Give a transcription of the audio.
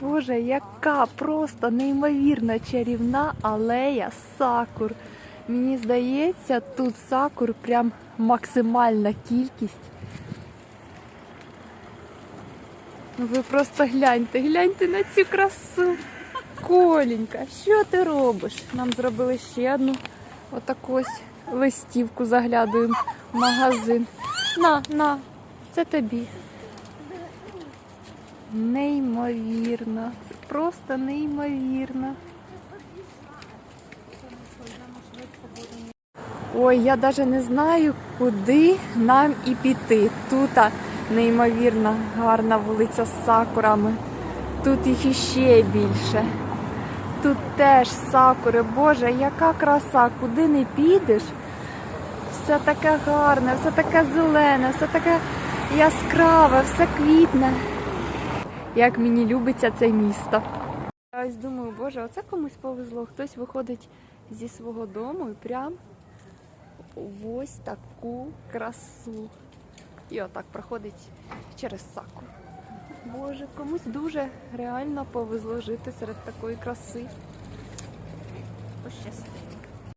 Боже, яка просто неймовірна чарівна алея сакур. Мені здається, тут сакур прям максимальна кількість. Ну ви просто гляньте, гляньте на цю красу. Коленька, що ти робиш? Нам зробили ще одну отаку ось листівку, заглядуємо в магазин. На, на, це тобі. Неймовірно. Це просто неймовірно. Ой, я навіть не знаю, куди нам і піти. Тут неймовірно гарна вулиця з сакурами. Тут їх іще більше. Тут теж сакури. Боже, яка краса, куди не підеш. Все таке гарне, все таке зелене, все таке яскраве, все квітне. Як мені любиться це місто. Я ось думаю, боже, оце комусь повезло. Хтось виходить зі свого дому і прям в ось таку красу. І отак проходить через саку. Боже, комусь дуже реально повезло жити серед такої краси. Пощастило.